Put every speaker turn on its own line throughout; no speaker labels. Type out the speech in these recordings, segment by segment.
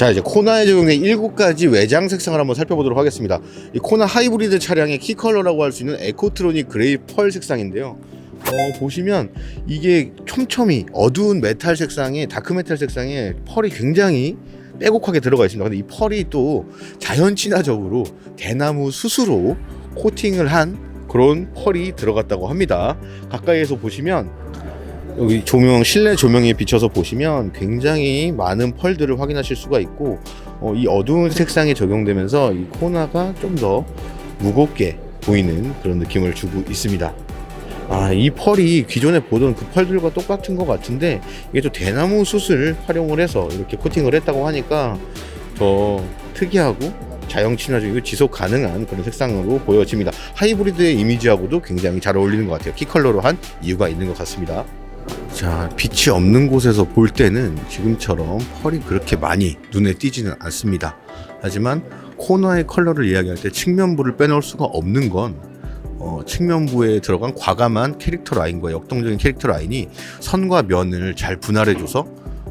자 이제 코나에 적용된 7가지 외장 색상을 한번 살펴보도록 하겠습니다. 이 코나 하이브리드 차량의 키 컬러라고 할 수 있는 에코트로닉 그레이 펄 색상인데요. 어, 보시면 이게 촘촘히 어두운 메탈 색상에 다크 메탈 색상에 펄이 굉장히 빼곡하게 들어가 있습니다. 근데 이 펄이 또 자연 친화적으로 대나무 수수로 코팅을 한 그런 펄이 들어갔다고 합니다. 가까이에서 보시면 여기 조명 실내 조명에 비춰서 보시면 굉장히 많은 펄들을 확인하실 수가 있고 어, 이 어두운 색상이 적용되면서 이 코나가 좀 더 무겁게 보이는 그런 느낌을 주고 있습니다. 아, 이 펄이 기존에 보던 그 펄들과 똑같은 것 같은데 이게 또 대나무 숯을 활용을 해서 이렇게 코팅을 했다고 하니까 더 특이하고 자연 친화적이고 지속 가능한 그런 색상으로 보여집니다. 하이브리드의 이미지하고도 굉장히 잘 어울리는 것 같아요. 키 컬러로 한 이유가 있는 것 같습니다. 자, 빛이 없는 곳에서 볼 때는 지금처럼 펄이 그렇게 많이 눈에 띄지는 않습니다. 하지만 코너의 컬러를 이야기할 때 측면부를 빼놓을 수가 없는 건 어, 측면부에 들어간 과감한 캐릭터 라인과 역동적인 캐릭터 라인이 선과 면을 잘 분할해줘서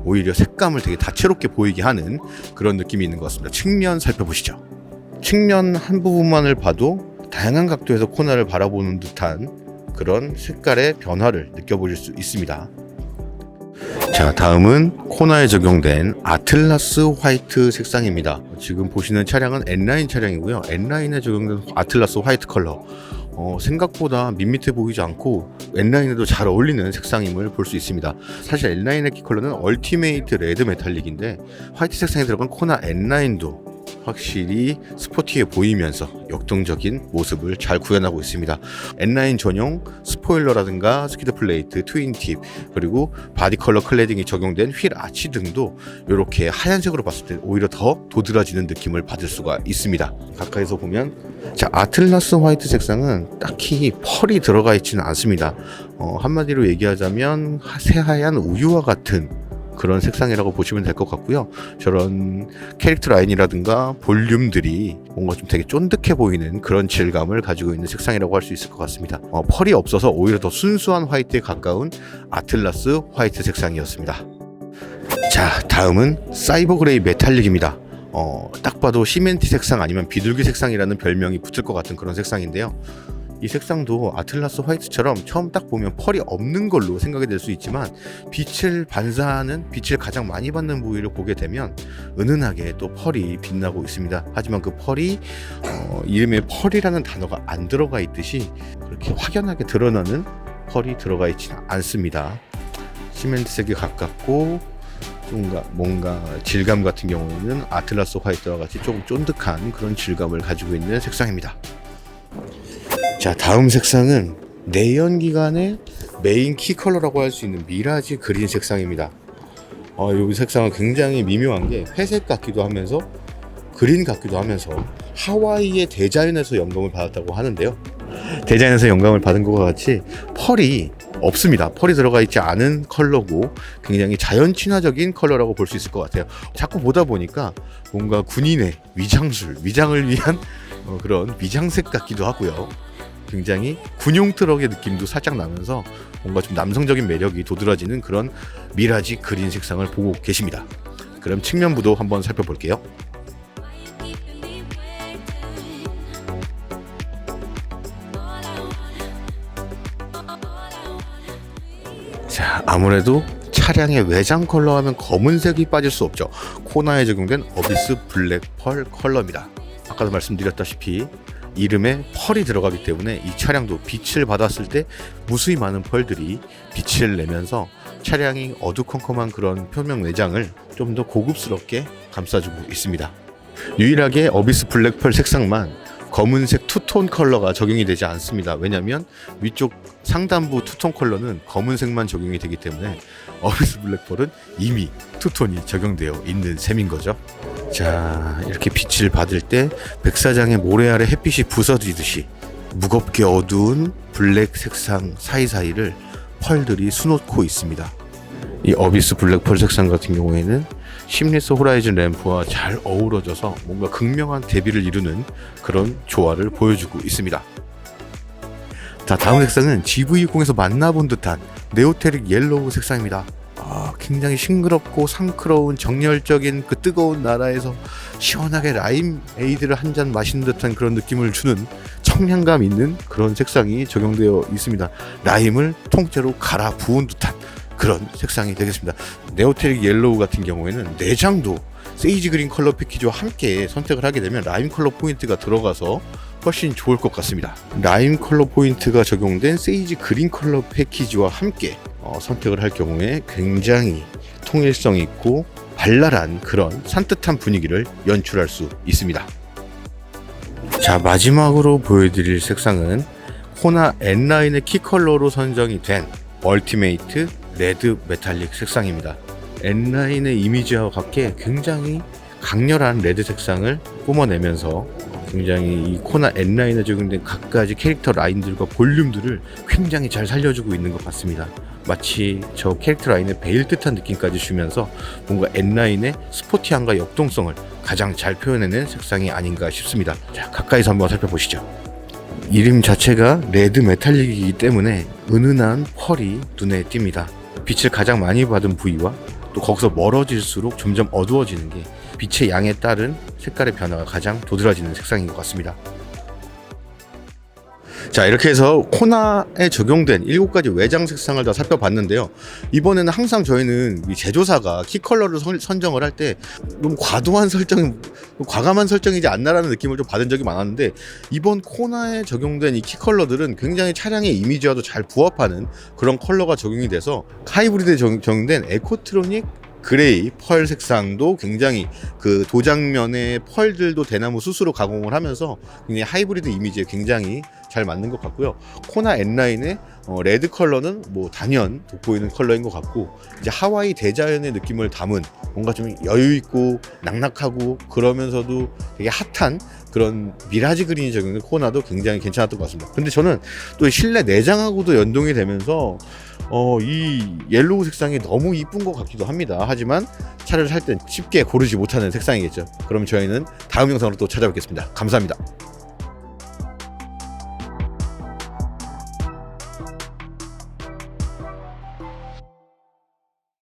오히려 색감을 되게 다채롭게 보이게 하는 그런 느낌이 있는 것 같습니다. 측면 살펴보시죠. 측면 한 부분만을 봐도 다양한 각도에서 코너를 바라보는 듯한 그런 색깔의 변화를 느껴보실 수 있습니다. 자, 다음은 코너에 적용된 아틀라스 화이트 색상입니다. 지금 보시는 차량은 N라인 차량이고요. N라인에 적용된 아틀라스 화이트 컬러. 어, 생각보다 밋밋해 보이지 않고 N라인에도 잘 어울리는 색상임을 볼 수 있습니다. 사실 N라인의 키 컬러는 얼티메이트 레드 메탈릭인데 화이트 색상에 들어간 코나 N라인도 확실히 스포티해 보이면서 역동적인 모습을 잘 구현하고 있습니다. N라인 전용 스포일러라든가 스키드 플레이트, 트윈 팁, 그리고 바디 컬러 클레딩이 적용된 휠 아치 등도 이렇게 하얀색으로 봤을 때 오히려 더 도드라지는 느낌을 받을 수가 있습니다. 가까이서 보면 자 아틀라스 화이트 색상은 딱히 펄이 들어가 있지는 않습니다. 어, 한마디로 얘기하자면 새하얀 우유와 같은 그런 색상이라고 보시면 될 것 같고요. 저런 캐릭터 라인이라든가 볼륨들이 뭔가 좀 되게 쫀득해 보이는 그런 질감을 가지고 있는 색상이라고 할 수 있을 것 같습니다. 어, 펄이 없어서 오히려 더 순수한 화이트에 가까운 아틀라스 화이트 색상이었습니다. 자, 다음은 사이버 그레이 메탈릭입니다. 어, 딱 봐도 시멘트 색상 아니면 비둘기 색상이라는 별명이 붙을 것 같은 그런 색상인데요. 이 색상도 아틀라스 화이트처럼 처음 딱 보면 펄이 없는 걸로 생각이 될 수 있지만 빛을 반사하는 빛을 가장 많이 받는 부위를 보게 되면 은은하게 또 펄이 빛나고 있습니다. 하지만 그 펄이 어, 이름에 펄이라는 단어가 안 들어가 있듯이 그렇게 확연하게 드러나는 펄이 들어가 있지는 않습니다. 시멘트색이 가깝고 뭔가 뭔가 질감 같은 경우에는 아틀라스 화이트와 같이 조금 쫀득한 그런 질감을 가지고 있는 색상입니다. 자 다음 색상은 내연 기관의 메인 키 컬러라고 할 수 있는 미라지 그린 색상입니다. 어, 이 색상은 굉장히 미묘한 게 회색 같기도 하면서 그린 같기도 하면서 하와이의 데자인에서 영감을 받았다고 하는데요. 데자인에서 영감을 받은 것과 같이 펄이 없습니다. 펄이 들어가 있지 않은 컬러고 굉장히 자연 친화적인 컬러라고 볼 수 있을 것 같아요. 자꾸 보다 보니까 뭔가 군인의 위장술, 위장을 위한 어, 그런 위장색 같기도 하고요. 굉장히 군용 트럭의 느낌도 살짝 나면서 뭔가 좀 남성적인 매력이 도드라지는 그런 미라지 그린 색상을 보고 계십니다. 그럼 측면부도 한번 살펴볼게요. 자, 아무래도 차량의 외장 컬러 하면 검은색이 빠질 수 없죠. 코나에 적용된 어비스 블랙 펄 컬러입니다. 아까도 말씀드렸다시피 이름에 펄이 들어가기 때문에 이 차량도 빛을 받았을 때 무수히 많은 펄들이 빛을 내면서 차량이 어두컴컴한 그런 표면 외장을 좀 더 고급스럽게 감싸주고 있습니다. 유일하게 어비스 블랙 펄 색상만 검은색 투톤 컬러가 적용이 되지 않습니다. 왜냐하면 위쪽 상단부 투톤 컬러는 검은색만 적용이 되기 때문에 어비스 블랙펄은 이미 투톤이 적용되어 있는 셈인 거죠. 자, 이렇게 빛을 받을 때 백사장의 모래 아래 햇빛이 부서지듯이 무겁게 어두운 블랙 색상 사이사이를 펄들이 수놓고 있습니다. 이 어비스 블랙펄 색상 같은 경우에는 심리스 호라이즌 램프와 잘 어우러져서 뭔가 극명한 대비를 이루는 그런 조화를 보여주고 있습니다. 자, 다음 색상은 GV60에서 만나본 듯한 네오테릭 옐로우 색상입니다. 아, 아, 굉장히 싱그럽고 상크러운 정열적인 그 뜨거운 나라에서 시원하게 라임 에이드를 한 잔 마시는 듯한 그런 느낌을 주는 청량감 있는 그런 색상이 적용되어 있습니다. 라임을 통째로 갈아 부은 듯한 그런 색상이 되겠습니다. 네오테릭 옐로우 같은 경우에는 내장도 세이지 그린 컬러 패키지와 함께 선택을 하게 되면 라임 컬러 포인트가 들어가서 훨씬 좋을 것 같습니다. 라임 컬러 포인트가 적용된 세이지 그린 컬러 패키지와 함께 어, 선택을 할 경우에 굉장히 통일성 있고 발랄한 그런 산뜻한 분위기를 연출할 수 있습니다. 자 마지막으로 보여드릴 색상은 코나 N라인의 키 컬러로 선정이 된 얼티메이트 레드 메탈릭 색상입니다. N라인의 이미지와 같게 굉장히 강렬한 레드 색상을 뿜어내면서 굉장히 이 코나 N라인에 적용된 각가지 캐릭터 라인들과 볼륨들을 굉장히 잘 살려주고 있는 것 같습니다. 마치 저 캐릭터 라인의 베일 듯한 느낌까지 주면서 뭔가 N라인의 스포티함과 역동성을 가장 잘 표현해낸 색상이 아닌가 싶습니다. 자, 가까이서 한번 살펴보시죠. 이름 자체가 레드 메탈릭이기 때문에 은은한 펄이 눈에 띕니다. 빛을 가장 많이 받은 부위와 또 거기서 멀어질수록 점점 어두워지는 게 빛의 양에 따른 색깔의 변화가 가장 도드라지는 색상인 것 같습니다. 자 이렇게 해서 코나에 적용된 7가지 외장 색상을 다 살펴봤는데요. 이번에는 항상 저희는 이 제조사가 키 컬러를 선, 선정을 할 때 너무 과도한 설정 과감한 설정이지 않나라는 느낌을 좀 받은 적이 많았는데 이번 코나에 적용된 이 키 컬러들은 굉장히 차량의 이미지와도 잘 부합하는 그런 컬러가 적용이 돼서 하이브리드에 적- 적용된 에코트로닉 그레이 펄 색상도 굉장히 그 도장면의 펄들도 대나무 수수로 가공을 하면서 굉장히 하이브리드 이미지에 굉장히 잘 맞는 것 같고요. 코나 N라인의 어, 레드 컬러는 뭐 단연 돋보이는 컬러인 것 같고 이제 하와이 대자연의 느낌을 담은 뭔가 좀 여유 있고 낙낙하고 그러면서도 되게 핫한 그런 미라지 그린이 적용된 코나도 굉장히 괜찮았던 것 같습니다. 근데 저는 또 실내 내장하고도 연동이 되면서 어, 이 옐로우 색상이 너무 이쁜 것 같기도 합니다. 하지만 차를 살 땐 쉽게 고르지 못하는 색상이겠죠. 그럼 저희는 다음 영상으로 또 찾아뵙겠습니다. 감사합니다.